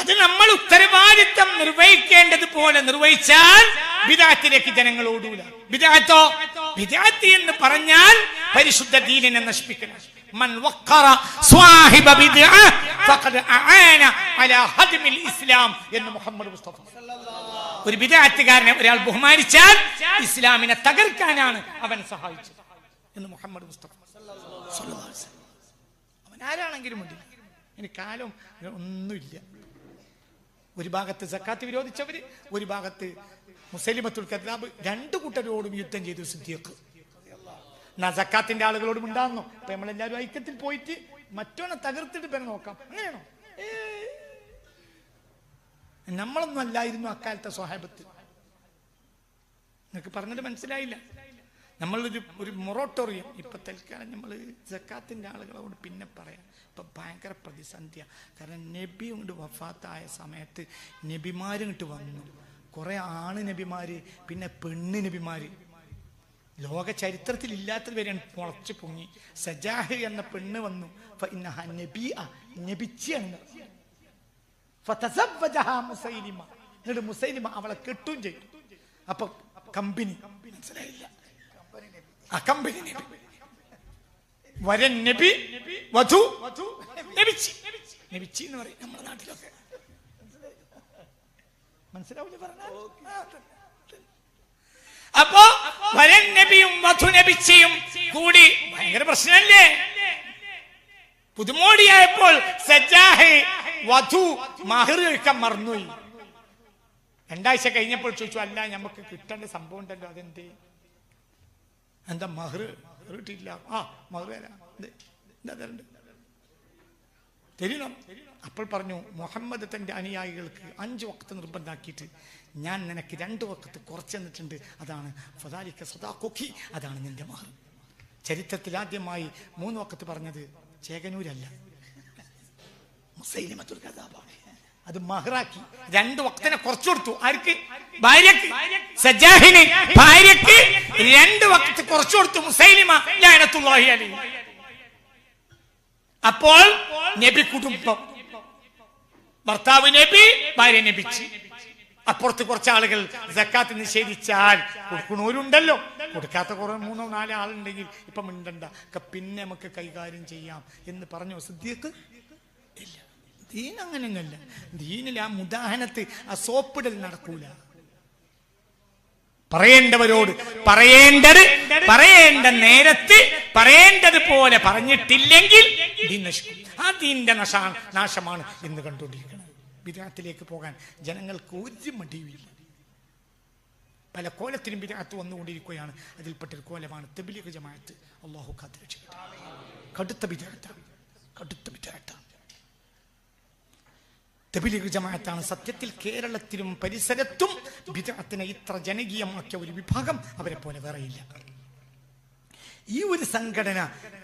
അത് നമ്മൾ ഉത്തരവാദിത്തം നിർവഹിക്കേണ്ടതുപോലെ നിർവഹിച്ചാൽ വിദാത്തിലേക്ക് ജനങ്ങൾ ഓടൂല. വിദാത്തോ വിദാത്തി എന്ന് പറഞ്ഞാൽ പരിശുദ്ധ ദീനിനെ നശിപ്പിക്കണം. മൻ വഖറ സ്വാഹിബ ബിദ്അ ഫഖദ് അആന അലാ ഹദ്മിൽ ഇസ്ലാം എന്ന് മുഹമ്മദ് മുസ്തഫ. ഒരു വിദാത്തുകാരനെ ഒരാൾ ബഹുമാനിച്ചാൽ ഇസ്ലാമിനെ തകർക്കാനാണ് അവൻ സഹായിച്ചത് എന്ന് മുഹമ്മദ് മുസ്തഫ. അവൻ ആരാണെങ്കിലും ഇനി കാലം ഒന്നുമില്ല. ഒരു ഭാഗത്ത് സക്കാത്ത് വിരോധിച്ചവര് ഒരു ഭാഗത്ത് മുസലിമത്തുൽ കദ്ദാബ് രണ്ടു കൂട്ടരോടും യുദ്ധം ചെയ്തു സിദ്ദീഖ്. എന്നാ സക്കാത്തിന്റെ ആളുകളോടും ഉണ്ടാകുന്നു അപ്പൊ നമ്മളെല്ലാവരും ഐക്യത്തിൽ പോയിട്ട് മറ്റോനെ തകർത്തിട്ട് പിന്നെ നോക്കാം. അങ്ങനെയാണോ. നമ്മളൊന്നും അല്ലായിരുന്നു അക്കാലത്തെ സ്വഹാബത്ത്. നിങ്ങൾക്ക് പറഞ്ഞിട്ട് മനസ്സിലായില്ല. നമ്മളൊരു ഒരു മൊറോട്ടോറിയം. ഇപ്പൊ തൽക്കാലം നമ്മൾ ജക്കാത്തിന്റെ ആളുകളോട് പിന്നെ പറയാം. ഭയങ്കര പ്രതിസന്ധിയ. കാരണം നബി ഇങ്ങോട്ട് വഫാത്തായ സമയത്ത് നബിമാരും ഇങ്ങോട്ട് വന്നു. കുറെ ആണ് നബിമാര് പിന്നെ പെണ്ണ് നബിമാര്. ലോക ചരിത്രത്തിൽ ഇല്ലാത്തത് വരെയാണ് മുളച്ച് പൊങ്ങി. സജാഹ് എന്ന പെണ്ണ് വന്നു. മുസൈലിമ. എന്നിട്ട് മുസൈലിമ അവളെ കെട്ടും ചെയ്തു അപ്പൊ കമ്പനി. മനസ്സിലായില്ല. ആ കമ്പനി നബി. വരൻ നബി വധു. നബിച്ചി നബിച്ചി എന്ന് പറയും നമ്മുടെ നാട്ടിലൊക്കെ. മനസ്സിലാവില്ല പറഞ്ഞു അപ്പോ വരൻ നബിയും വധു നബിച്ചിയും കൂടി ഭയങ്കര പ്രശ്നമല്ലേ? പുതുമോടിയായപ്പോൾ സജ്ജാഹ് വധു മഹർ കഴിക്കാൻ മറന്നുപോയി. രണ്ടാഴ്ച കഴിഞ്ഞപ്പോൾ ചോദിച്ചു അല്ല നമുക്ക് കിട്ടേണ്ട സംഭവം ഉണ്ടല്ലോ അതെന്തേ? എന്താ മഹർ കിട്ടിയില്ല ആ മഹർ തരാം എന്താ? തരണ്ട് തരണം. അപ്പോൾ പറഞ്ഞു മുഹമ്മദ് തന്റെ അനുയായികൾക്ക് അഞ്ച് വക്കത്ത് നിർബന്ധാക്കിയിട്ട് ഞാൻ നിനക്ക് രണ്ട് വക്കത്ത് കുറച്ച് തന്നിട്ടുണ്ട്. അതാണ് ഫദാലിക്ക കൊക്കി അതാണ് നിന്റെ മാറി ചരിത്രത്തിൽ ആദ്യമായി മൂന്ന് വക്കത്ത് പറഞ്ഞത് ചേകനൂരല്ല. മുസൈലിമത്തുൽ അത് മഹറാക്കി. രണ്ട് വക്തനെ കുറച്ചു കൊടുത്തു. ആർക്ക്? ഭാര്യക്ക്. സജാഹിന്. ഭാര്യക്ക്. രണ്ട് വക്ത് കുറച്ചു കൊടുത്തു മുസൈലിമ. ലഅനത്തുല്ലാഹി അലൈഹി അപ്പോൾ നബി കുടുംബം. ഭർത്താവ് നബി ഭാര്യ നബിച്ച് അപ്പുറത്ത് കുറച്ച് ആളുകൾ ജക്കാത്ത് നിഷേധിച്ചാൽ കൊടുക്കണവരുണ്ടല്ലോ കൊടുക്കാത്ത കുറെ മൂന്നോ നാലോ ആളുണ്ടെങ്കിൽ ഇപ്പൊ മിണ്ടണ്ട. പിന്നെ നമുക്ക് കൈകാര്യം ചെയ്യാം എന്ന് പറഞ്ഞു സിദ്ദീഖ്? ഇല്ല. ദീൻ അങ്ങനെയൊന്നുമല്ല ദീനിൽ ആ മുദാഹനത്ത് ആ സോപ്പിടൽ നടക്കൂല. പറയേണ്ടവരോട് പറയേണ്ടത് പറയേണ്ട നേരത്ത് പറയേണ്ടത് പോലെ പറഞ്ഞിട്ടില്ലെങ്കിൽ ദീൻ ആ ദീന്റെ നശാ നാശമാണ് ഇന്ന് കണ്ടുകൊണ്ടിരിക്കുന്നത്. വിരാത്തിലേക്ക് പോകാൻ ജനങ്ങൾക്ക് ഒരു മടിയുമില്ല. പല കോലത്തിനും വിരാത്ത് വന്നുകൊണ്ടിരിക്കുകയാണ്. അതിൽപ്പെട്ടൊരു കോലമാണ് തെബിലിക ജമാഅത്ത്. അള്ളാഹു കടുത്ത വിരാത്താണ് കടുത്ത വിരാത്താണ് തെബിലിഗ് ജമാഅത്താണ്. സത്യത്തിൽ കേരളത്തിലും പരിസരത്തും ബിദഅത്തിനെ ഇത്ര ജനകീയമാക്കിയ ഒരു വിഭാഗം അവരെ പോലെ വേറെയില്ല ഈ ഒരു സംഘടന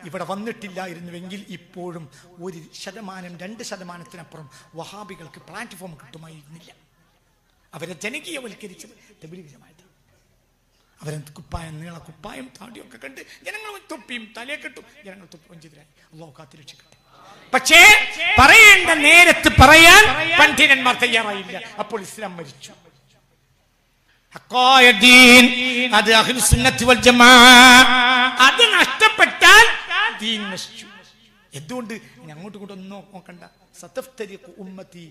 ഇവിടെ വന്നിട്ടില്ലായിരുന്നുവെങ്കിൽ ഇപ്പോഴും ഒരു ശതമാനം രണ്ട് ശതമാനത്തിനപ്പുറം വഹാബികൾക്ക് പ്ലാറ്റ്ഫോം കിട്ടുമായിരുന്നില്ല. അവരെ ജനകീയവൽക്കരിച്ചത് തെബിലിഗ് ജമാഅത്ത് അവരെ കുപ്പായം നീള കുപ്പായം താടിയൊക്കെ കണ്ട് ജനങ്ങൾ തൊപ്പിയും തലയെ കെട്ടും ജനങ്ങൾ തൊപ്പും ചെയ്തരായി അള്ളാഹു കാത്തിരക്ഷിക്കട്ടെ. പക്ഷേ പറയേണ്ട നേരത്ത് പറയാൻ പണ്ഡിതന്മാർ തയ്യാറായില്ല. അപ്പോൾ ഇസ്ലാം മരിച്ചു. അത് അത് നഷ്ടപ്പെട്ടാൽ ദീൻ നശിച്ചു. എന്തുകൊണ്ട്? അങ്ങോട്ട് ഇങ്ങോട്ട് ഒന്നും നോക്കണ്ട. സതഫ്തരി ഉമ്മത്തി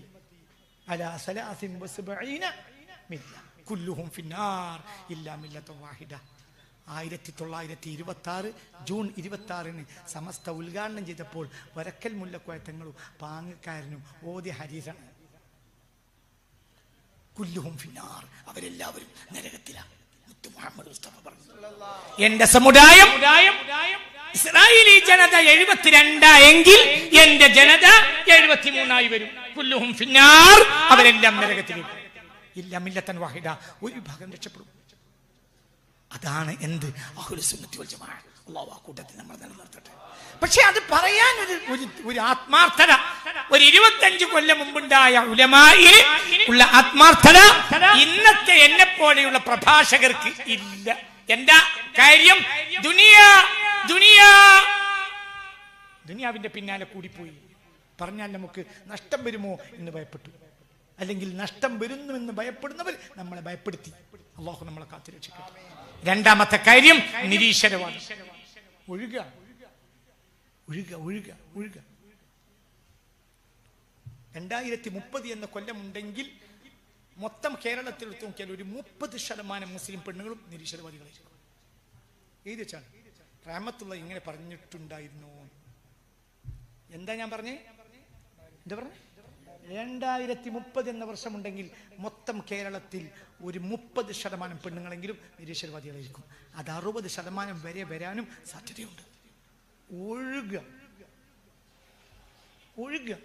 അലാ സലാസിൻ മില്ല. കുല്ലുഹും ഇല്ലാ മില്ലത വാഹിദ. ആയിരത്തി തൊള്ളായിരത്തി ഇരുപത്തി ആറ് ജൂൺ ഇരുപത്തി ആറിന് സമസ്ത ഉദ്ഘാടനം ചെയ്തപ്പോൾ വരക്കൽ മുല്ലക്കോയത്തങ്ങളും പാങ്ങക്കാരനും ഓദ്യ ഹരീസാണ്. കുല്ലുഹും ഫിന്നാർ. അവരെല്ലാവരും നരകത്തിലാണ് എന്റെ സമുദായം ഇസ്രായേലി ജനത എഴുപത്തിരണ്ടായെങ്കിൽ എന്റെ ജനത എഴുപത്തിമൂന്നായി വരും. കുല്ലുഹും ഫിന്നാർ അവരെല്ലാം നരകത്തിലേക്ക് ഇല്ല മില്ലത്തൻ വാഹിദ ഒരു വിഭാഗം രക്ഷപ്പെടും. അതാണ് എന്ത്? അഹുലുസുന്നത്തി വൽ ജമാഅ ആ കൂട്ടത്തിൽ നമ്മൾ നിലനിർത്തട്ടെ. പക്ഷെ അത് പറയാൻ ഒരു ഒരു ആത്മാർത്ഥത. ഒരു ഇരുപത്തഞ്ച് കൊല്ലം മുമ്പുണ്ടായ ഉലമായി ഉള്ള ആത്മാർത്ഥത ഇന്നത്തെ എന്നെ പോലെയുള്ള പ്രഭാഷകർക്ക് ഇല്ല. എന്താ കാര്യം? ദുനിയ ദുനിയ. ദുനിയാവിന്റെ പിന്നാലെ കൂടിപ്പോയി. പറഞ്ഞാൽ നമുക്ക് നഷ്ടം വരുമോ എന്ന് ഭയപ്പെട്ടു. അല്ലെങ്കിൽ നഷ്ടം വരുന്നുവെന്ന് ഭയപ്പെടുന്നവർ നമ്മളെ ഭയപ്പെടുത്തി. അള്ളാഹു നമ്മളെ കാത്തുരക്ഷിക്കട്ടെ രണ്ടാമത്തെ കാര്യം നിരീശ്വരവാദം. ഒഴുക. ഒഴുക ഒഴുക ഒഴുക. രണ്ടായിരത്തി മുപ്പത് എന്ന കൊല്ലമുണ്ടെങ്കിൽ മൊത്തം കേരളത്തിൽ നോക്കിയാൽ ഒരു മുപ്പത് ശതമാനം മുസ്ലിം പെണ്ണുങ്ങളും നിരീശ്വരവാദികളായിരിക്കും. ഏത് വെച്ചാണ്? റാമത്തുള്ള ഇങ്ങനെ പറഞ്ഞിട്ടുണ്ടായിരുന്നു. എന്താ ഞാൻ പറഞ്ഞേ? എന്താ പറഞ്ഞേ? രണ്ടായിരത്തി മുപ്പത് എന്ന വർഷമുണ്ടെങ്കിൽ മൊത്തം കേരളത്തിൽ ഒരു മുപ്പത് ശതമാനം പെണ്ണുങ്ങളെങ്കിലും നിരീശ്വരവാദികളായിരിക്കും. അത് അറുപത് ശതമാനം വരെ വരാനും സാധ്യതയുണ്ട്. ഒഴുക. ഒഴുക.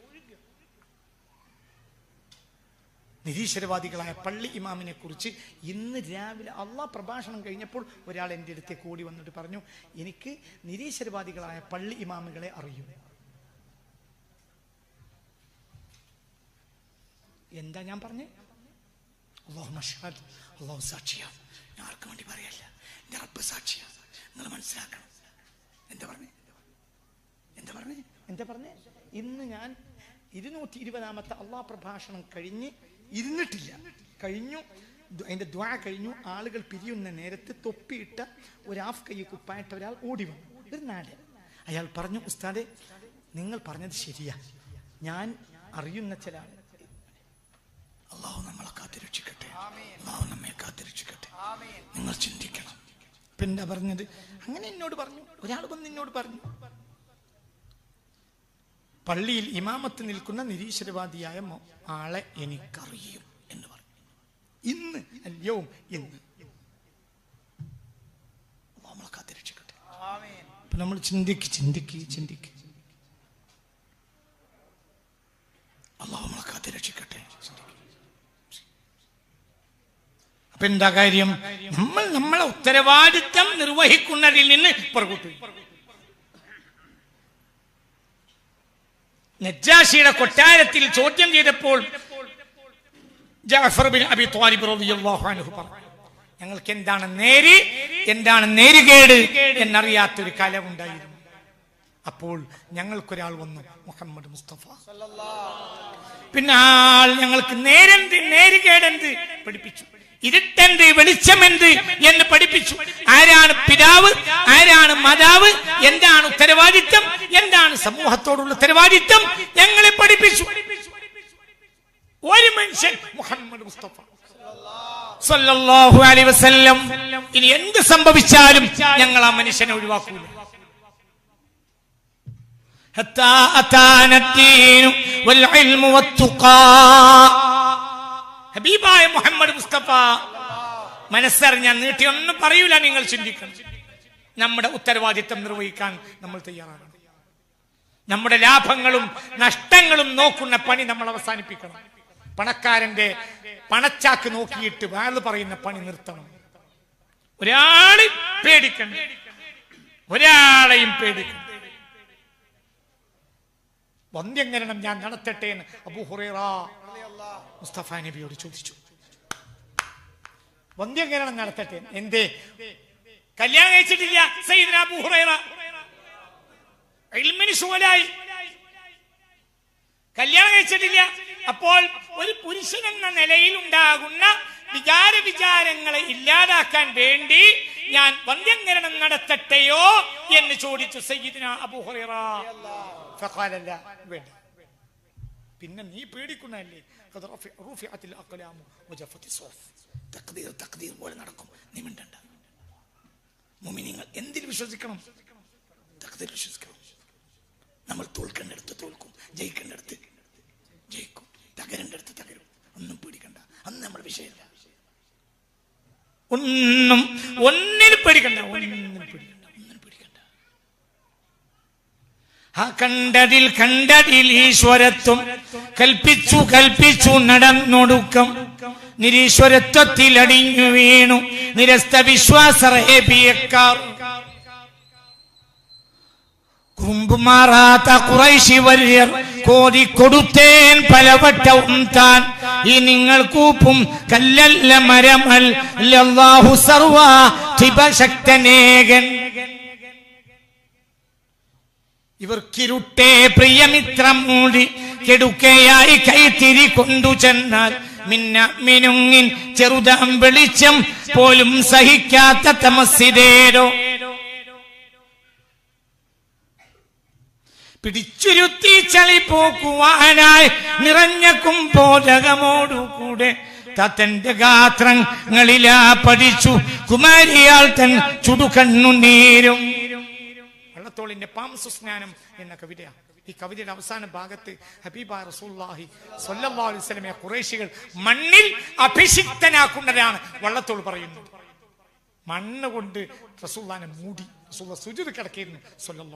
നിരീശ്വരവാദികളായ പള്ളി ഇമാമിനെ കുറിച്ച് ഇന്ന് രാവിലെ അള്ളാഹ് പ്രഭാഷണം കഴിഞ്ഞപ്പോൾ ഒരാൾ എന്റെ അടുത്തേക്ക് ഓടി വന്നിട്ട് പറഞ്ഞു എനിക്ക് നിരീശ്വരവാദികളായ പള്ളി ഇമാമുകളെ അറിയും എന്താ ഞാൻ പറഞ്ഞേ? അള്ളാഹു മഷാദ് അള്ളാഹു സാക്ഷിയാണ് ഞാൻ ആർക്കും വേണ്ടി പറയല്ല. എന്റെ റബ്ബ് സാക്ഷിയാണ് നിങ്ങൾ മനസ്സിലാക്കണം. എന്താ പറഞ്ഞേ? എന്താ പറഞ്ഞേ? എന്താ പറഞ്ഞേ? ഇന്ന് ഞാൻ ഇരുന്നൂറ്റി ഇരുപതാമത്തെ അള്ളാഹ് പ്രഭാഷണം കഴിഞ്ഞ് ഇരുന്നിട്ടില്ല. കഴിഞ്ഞു. അതിന്റെ ദ്വാ കഴിഞ്ഞു. ആളുകൾ പിരിയുന്ന നേരത്ത് തൊപ്പിയിട്ട ഒരു ആഫ് കൈ കുപ്പായിട്ട ഒരാൾ ഓടി വന്നു. ഒരു നാട്. അയാൾ പറഞ്ഞു ഉസ്താദെ നിങ്ങൾ പറഞ്ഞത് ശരിയാ. ഞാൻ അറിയുന്ന ചില ആളുകൾ കാത്തിരക്ഷിക്കട്ടെ. അള്ളാഹു നമ്മെ കാത്തിരക്ഷിക്കട്ടെ. നിങ്ങൾ ചിന്തിക്കണം. പിന്നെ പറഞ്ഞത്? അങ്ങനെ എന്നോട് പറഞ്ഞു. ഒരാൾ വന്ന് എന്നോട് പറഞ്ഞു. പള്ളിയിൽ ഇമാമത്ത് നിൽക്കുന്ന നിരീശ്വരവാദിയായ ആളെ എനിക്കറിയും എന്ന് പറഞ്ഞു. ഇന്ന് അല്ലയോ ഇന്ന്. നമ്മളെ കാത്തിരക്ഷിക്കട്ടെ. നമ്മൾ ചിന്തിക്ക് ചിന്തിക്ക് ചിന്തിക്ക്. അള്ളാഹു നമ്മളെ കാത്തിരക്ഷിക്കട്ടെ. ചിന്തിക്ക്. അപ്പൊ എന്താ കാര്യം? നമ്മൾ നമ്മളെ ഉത്തരവാദിത്തം നിർവഹിക്കുന്നതിൽ നിന്ന് പുറകോട്ട്. നജ്ജാഷിയുടെ കൊട്ടാരത്തിൽ ചോദ്യം ചെയ്തപ്പോൾ ജാഫർ ബിൻ അബി ത്വാലിബ് റളിയല്ലാഹു അൻഹു പറഞ്ഞു ഞങ്ങൾക്ക് എന്താണ് നേര്? എന്താണ് നേരുകേട്? എന്നറിയാത്തൊരു കലമുണ്ടായിരുന്നു അപ്പോൾ ഞങ്ങൾക്കൊരാൾ വന്നു മുഹമ്മദ് മുസ്തഫ. പിന്നെ ആൾ ഞങ്ങൾക്ക് നേരെന്ത്? നേരുകേടെന്ത്? പഠിപ്പിച്ചു. ഇരുട്ടെന്ത് വെളിച്ചമെന്ത് എന്ന് പഠിപ്പിച്ചു. ആരാണ് പിതാവ്? ആരാണ് മാതാവ്? എന്താണ് ഉത്തരവാദിത്വം? എന്താണ് സമൂഹത്തോടുള്ള ഉത്തരവാദിത്വം? ഞങ്ങളെ പഠിപ്പിച്ചു. ഒരു മനുഷ്യൻ മുഹമ്മദ് മുസ്തഫ. ഇനി എന്ത് സംഭവിച്ചാലും ഞങ്ങൾ ആ മനുഷ്യനെ ഒഴിവാക്കൂ ഹത്താ അതാനത്തീനു വൽ ഇൽമു വത്തുഖാ. ഹബീബായ മുഹമ്മദ് മുസ്തഫ. മനസ്സറിഞ്ഞ നീട്ടി ഒന്നും പറയൂല നിങ്ങൾ ചിന്തിക്കണം. നമ്മുടെ ഉത്തരവാദിത്തം നിർവഹിക്കാൻ നമ്മൾ തയ്യാറാണ്. നമ്മുടെ ലാഭങ്ങളും നഷ്ടങ്ങളും നോക്കുന്ന പണി നമ്മൾ അവസാനിപ്പിക്കണം. പണക്കാരന്റെ പണച്ചാക്ക് നോക്കിയിട്ട് വേറെ പറയുന്ന പണി നിർത്തണം. ഒരാളെ പേടിക്കണം ഒരാളെയും പേടിക്കണം വന്ധ്യങ്കരണം ഞാൻ നടത്തട്ടെ എന്ന് അബൂ ഹുറൈറ മുസ്തഫ നബിയോട് ചോദിച്ചു. വന്ധ്യങ്കരണം നടത്തട്ടെ? എന്തേ? കല്യാണം കഴിച്ചിട്ടില്ല. സയ്യിദ്ന അബൂ ഹുറൈറ. ഇൽമിന് ശൂലായി കല്യാണം കഴിച്ചിട്ടില്ല. അപ്പോൾ ഒരു പുരുഷൻ എന്ന നിലയിൽ ഉണ്ടാകുന്ന വിചാര വിചാരങ്ങളെ ഇല്ലാതാക്കാൻ വേണ്ടി ഞാൻ വന്ധ്യങ്കരണം നടത്തട്ടെയോ എന്ന് ചോദിച്ചു സയ്യിദ്ന അബൂ ഹുറൈറ. വേണ്ട. പിന്നെ നീ പേടിക്കുന്നല്ലേ പോലെ നടക്കും. നീ എന്തിൽ വിശ്വസിക്കണം? വിശ്വസിക്കണം. നമ്മൾ തോൽക്കേണ്ടടുത്ത് തോൽക്കും. ജയിക്കേണ്ടടുത്ത് ജയിക്കും. തകരേണ്ടടുത്ത് തകരും. ഒന്നും പേടിക്കണ്ട. അന്ന് നമ്മൾ വിഷയമില്ല. ഒന്നും ഒന്നിനും പേടിക്കണ്ട. ഒന്നിനും പേടിക്കണ്ട. ആ കണ്ടതിൽ കണ്ടതിൽ ഈശ്വരത്വം കൽപ്പിച്ചു കൽപ്പിച്ചു നടന്നൊടുക്കം. നിരീശ്വരത്വത്തിൽ അടിഞ്ഞു വീണു. നിരസ്ത വിശ്വാസ കുമ്പുമാറാത്ത കുറൈശി വര്യർ കോതി കൊടുത്തേൻ പലവട്ടവും താൻ. ഈ നിങ്ങൾ കൂപ്പും കല്ലല്ല മരമൽ സർവ ശക്തനേകൻ ഇവർക്കിരുട്ടേ പ്രിയമിത്രം മൂടി കെടുക്കയായി കൈത്തിരി കൊണ്ടു ചെന്നാൽ മിന്ന മിനുങ്ങിൻ ചെറുതാം വെളിച്ചം പോലും സഹിക്കാത്ത തമസിതേരോ പിടിച്ചുരുത്തി ചളി പോക്കുവാനായി നിറഞ്ഞ കുംഭോദകമോടുകൂടെ തത്തന്റെ ഗാത്രങ്ങളിലാ പഠിച്ചു. കുമാരിയാൾ തൻ ചുടുകണ്ണു നീരും വള്ളത്തോളിന്റെ പാംസുസ്നാനം എന്ന കവിതയാണ് ഈ കവിതയുടെ അവസാന ഭാഗത്ത് ഹബീബ റസൂല്ലാഹി വസല്ലമയെ ഖുറൈശികൾ മണ്ണിൽ അഭിഷിക്തനാക്കുന്നതാണ് വള്ളത്തോൾ പറയുന്നു മണ്ണ് കൊണ്ട് റസൂല്ലാനെ മൂടി റസൂള്ള സുചിത് കിടക്കിയിരുന്നു വസല്ലം.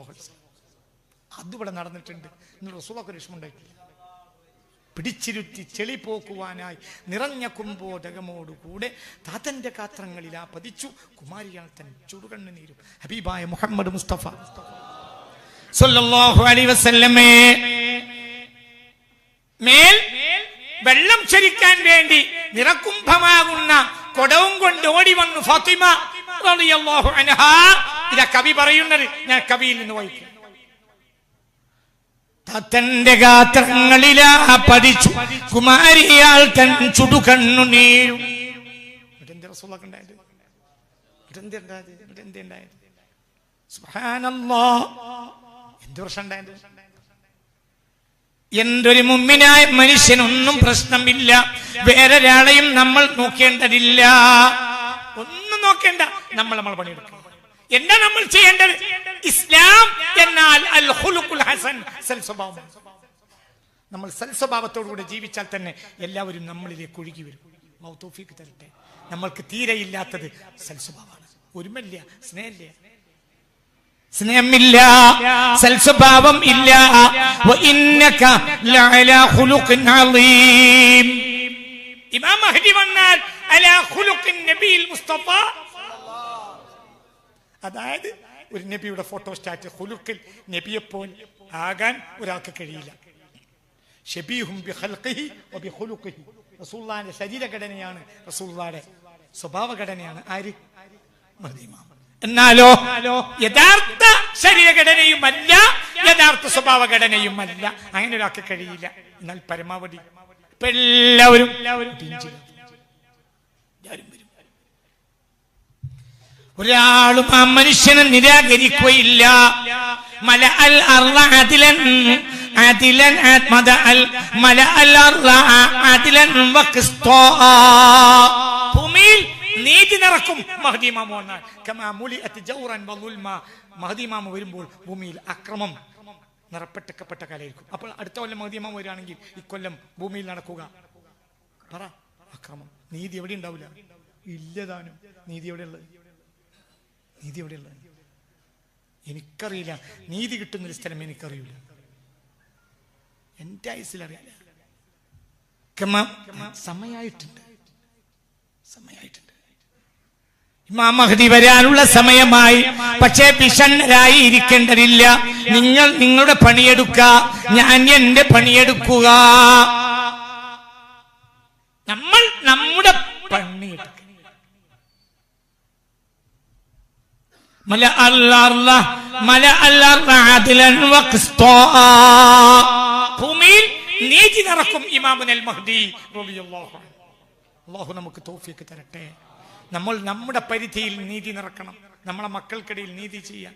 അതിവിടെ നടന്നിട്ടുണ്ട്. ഇന്ന് റസൂലൊക്കെ രക്ഷമുണ്ടായിട്ടില്ല പിടിച്ചിരുത്തി ചെളി പോക്കുവാനായി നിറഞ്ഞ കുംഭോദകമോടുകൂടെ കാത്രങ്ങളിൽ കാത്രങ്ങളിലാ പതിച്ചു. കുമാരിയാൾ തൻ ചുടുകണ്ണു നീരും. ഹബീബായ മുഹമ്മദ് മുസ്തഫ. അലൈഹി വസല്ലമേ. മേൽ വെള്ളം ചരിക്കാൻ വേണ്ടി നിറകുംഭമാകുന്ന കൊടവും കൊണ്ട് ഓടി വന്നു ഫാത്തിമ റളിയല്ലാഹു ഇതാ കവി പറയുന്നത് ഞാൻ കവിയിൽ നിന്ന് വായിക്കും. തത്തന്റെ ഗാത്രങ്ങളിലാ പതിച്ചു. കുമാരിയാൽ തൻ ചുടുകണ്ണു നീരും എന്ത് എന്തൊരു മുമ്പിനായ മനുഷ്യനൊന്നും പ്രശ്നമില്ല. വേറൊരാളെയും നമ്മൾ നോക്കേണ്ടതില്ല. ഒന്നും നോക്കേണ്ട. നമ്മൾ നമ്മൾ പണിയെടുക്കണം എന്താ നമ്മൾ ചെയ്യേണ്ടത്? ഇസ്ലാം എന്നാൽ അൽ ഹുലുഖുൽ ഹസൻ സൽ സ്വഭാവം നമ്മൾ സൽ സ്വഭാവത്തോടുകൂടെ ജീവിച്ചാൽ തന്നെ എല്ലാവരും നമ്മളിലേക്ക് ഒഴുകി വരും. തൗഫീഖ് തരട്ടെ. നമ്മൾക്ക് തീരെ ഇല്ലാത്തത് സൽ സ്വഭാവമാണ് ഒരുമല്ല സ്നേഹമില്ല. സ്നേഹമില്ല സൽസ്വഭാവം ഇല്ല. വഇന്നക ലഅലാ ഖുലുഖിൻ അളീം ഇമാം മഹ്ദി വന്നാൽ അലാ ഖുലുഖിൻ നബിയിൽ മുസ്തഫ അതായത് ഒരു നബിയുടെ ഫോട്ടോ സ്റ്റാറ്റ് ഖുലുഖിൽ നബിയെപ്പോൾ ആകാൻ ഒരാൾക്ക് കഴിയില്ല. ഷബീഹും ശരീരഘടനയാണ് റസൂള്ളാടെ സ്വഭാവഘടനയാണ് ആര്? എന്നാലോ? യഥാർത്ഥ ശരീരഘടനയുമല്ല യഥാർത്ഥ സ്വഭാവഘടനയുമല്ല. അങ്ങനെ ഒരാൾക്ക് കഴിയില്ല. എന്നാൽ പരമാവധി. ഇപ്പൊ എല്ലാവരും. എല്ലാവരും വരും ഒരാളും ആ മനുഷ്യനെ നിരാകരിക്കുകയില്ല. മല അൽ അർള അതിലൻ അതിലൻ മത അൽ മല അൽ അതിലൻ. ഭൂമിയിൽ നീതി നിറക്കും വളുൽമ മഹദീമാമ വരുമ്പോൾ ഭൂമിയിൽ അക്രമം നിറപ്പെട്ടക്കപ്പെട്ട കാലായിരിക്കും അപ്പോൾ അടുത്ത കൊല്ലം മഹദീമാമ വരികയാണെങ്കിൽ ഇക്കൊല്ലം ഭൂമിയിൽ നടക്കുക. പറ അക്രമം. നീതി എവിടെ ഉണ്ടാവില്ല? ഇല്ലതാനും നീതി എവിടെയുള്ളത് നീതി എവിടെയുള്ളത് എനിക്കറിയില്ല. നീതി കിട്ടുന്നൊരു സ്ഥലം എനിക്കറിയില്ല. എന്റെ ആയുസിലറിയില്ല സമയായിട്ടുണ്ട്. സമയായിട്ടുണ്ട്. ഇമാം മഹദി വരാനുള്ള സമയമായി. പക്ഷേ വിഷണ്ണരായി ഇരിക്കേണ്ടതില്ല. നിങ്ങൾ നിങ്ങളുടെ പണിയെടുക്ക. ഞാൻ എന്റെ പണിയെടുക്കുക. നമ്മൾ നമ്മുടെ പണിയെടുക്കുക മല അല്ലാ മല അല്ലാ ഭൂമിയിൽ നീതി നടക്കും ഇമാമുനൽ മഹ്ദി അള്ളാഹു നമുക്ക് തോഫിയൊക്കെ തരട്ടെ. നമ്മൾ നമ്മുടെ പരിധിയിൽ നീതി നിറക്കണം നമ്മളെ മക്കൾക്കിടയിൽ നീതി ചെയ്യുക.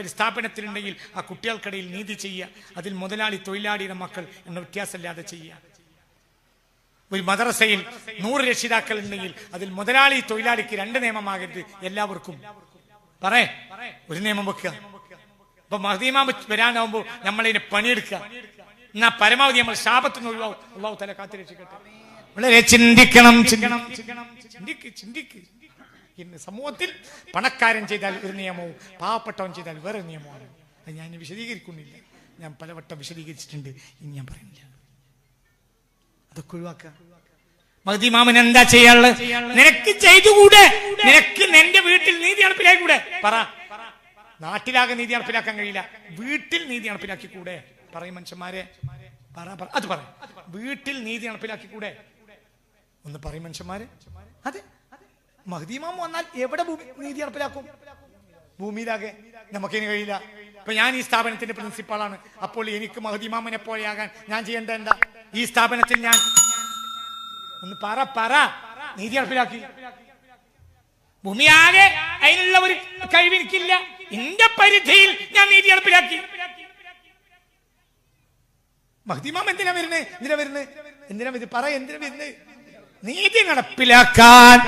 ഒരു സ്ഥാപനത്തിലുണ്ടെങ്കിൽ ആ കുട്ടികൾക്കിടയിൽ നീതി ചെയ്യുക. അതിൽ മുതലാളി തൊഴിലാളിയുടെ മക്കൾ എന്ന വ്യത്യാസമില്ലാതെ ചെയ്യുക. ഒരു മദ്രസയിൽ നൂറ് രക്ഷിതാക്കൾ ഉണ്ടെങ്കിൽ അതിൽ മുതലാളി തൊഴിലാളിക്ക് രണ്ട് നിയമമാകരുത്. എല്ലാവർക്കും. പറേ ഒരു നിയമം വെക്കുക. അപ്പൊ മഹദീമാ വരാനാവുമ്പോൾ നമ്മളിതിനെ പണിയെടുക്കുക. എന്നാ പരമാവധി നമ്മൾ ശാപത്തിന് ഒഴിവാവും അള്ളാഹു തല കാത്തിരക്ഷിക്കട്ടെ വളരെ ചിന്തിക്കണം ചിന്തിക്കണം ചിന്തിക്ക് ചിന്തിക്ക്. ഇന്ന് സമൂഹത്തിൽ പണക്കാരൻ ചെയ്താൽ ഒരു നിയമവും പാവപ്പെട്ടവൻ ചെയ്താൽ വേറെ നിയമമാണ്. അത് ഞാൻ വിശദീകരിക്കുന്നില്ല. ഞാൻ പലവട്ടം വിശദീകരിച്ചിട്ടുണ്ട്. ഇനി ഞാൻ പറയുന്നില്ല. അതൊക്കെ ഒഴിവാക്കുക. മഹദി മാമൻ എന്താ ചെയ്യാനുള്ളത്? നിനക്ക് ചെയ്തുകൂടെ? നിനക്ക് നിന്റെ വീട്ടിൽ നീതി നടപ്പിലാക്കൂടെ പറ. നാട്ടിലാകെ നീതി നടപ്പിലാക്കാൻ കഴിയില്ല. വീട്ടിൽ നീതി നടപ്പിലാക്കി കൂടെ പറയും മനുഷ്യന്മാരെ. പറ പറ. അത് പറ. വീട്ടിൽ നീതി നടപ്പിലാക്കി കൂടെ ഒന്ന് പറയും മനുഷ്യന്മാരെ. അതെ. മഹദീമാം വന്നാൽ എവിടെ നീതി നടപ്പിലാക്കും? ഭൂമിയിലാകെ നമുക്കിനി കഴിയില്ല. ഇപ്പൊ ഞാൻ ഈ സ്ഥാപനത്തിന്റെ പ്രിൻസിപ്പാളാണ് അപ്പോൾ എനിക്ക് മഹദിമാമനെ പോലെയാകാൻ ഞാൻ ചെയ്യേണ്ട ഈ സ്ഥാപനത്തിൽ ഞാൻ ഒന്ന് പറ പറ. നീതി നടപ്പിലാക്കി. ഭൂമിയാകെ അതിനുള്ള ഒരു കഴിവ് എനിക്കില്ല എന്റെ പരിധിയിൽ ഞാൻ നീതി നടപ്പിലാക്കി. മഹദിമാം എന്തിനാ വരുന്നത് എന്തിനാ വരുന്നത് എന്തിനാ വരുന്നത് പറ എന്തിനാ വരുന്നത് നീതി നടപ്പിലാക്കാൻ